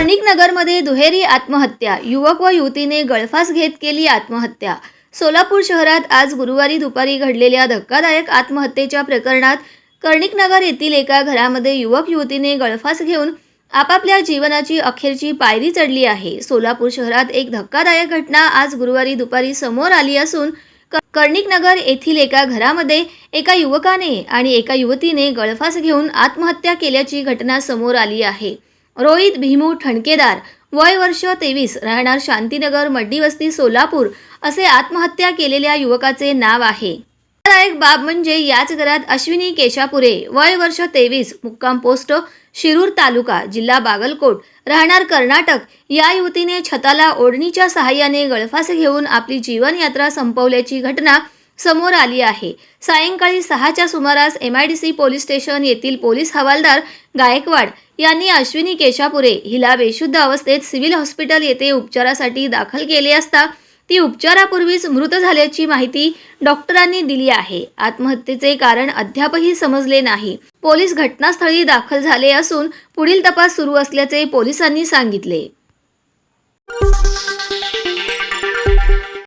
कर्णिकनगरमध्ये दुहेरी आत्महत्या. युवक व युवतीने गळफास घेत केली आत्महत्या. सोलापूर शहरात आज गुरुवारी दुपारी घडलेल्या धक्कादायक आत्महत्येच्या प्रकरणात कर्णिकनगर येथील एका घरामध्ये युवक युवतीने गळफास घेऊन आपापल्या जीवनाची अखेरची पायरी चढली आहे. सोलापूर शहरात एक धक्कादायक घटना आज गुरुवारी दुपारी समोर आली असून क- कर्णिकनगर येथील एका घरामध्ये एका युवकाने आणि एका युवतीने गळफास घेऊन आत्महत्या केल्याची घटना समोर आली आहे. रोहित भीमू ठणकेदार. वय वर्ष तेवीस. राहणार शांतीनगर मड्डी वस्ती सोलापूर असे आत्महत्या केलेल्या युवकाचे नाव आहे. धक्कादायक बाब म्हणजे याच घरात अश्विनी केशापुरे. वय वर्ष तेवीस. मुक्काम पोस्ट शिरूर तालुका जिल्हा बागलकोट. राहणार कर्नाटक. या युवतीने छताला ओढणीच्या सहाय्याने गळफास घेऊन आपली जीवनयात्रा संपवल्याची घटना समोर आली आहे. सायंकाळी सहाच्या सुमारास M I D C police station येथील पोलीस हवालदार गायकवाड यांनी अश्विनी केशापुरे हिला बेशुद्ध अवस्थेत सिव्हिल हॉस्पिटल येथे उपचारासाठी दाखल केले असता ती उपचारापूर्वीच मृत झाल्याची माहिती डॉक्टरांनी दिली आहे. आत्महत्येचे कारण अद्यापही समजले नाही. पोलीस घटनास्थळी दाखल झाले असून पुढील तपास सुरू असल्याचे पोलिसांनी सांगितले.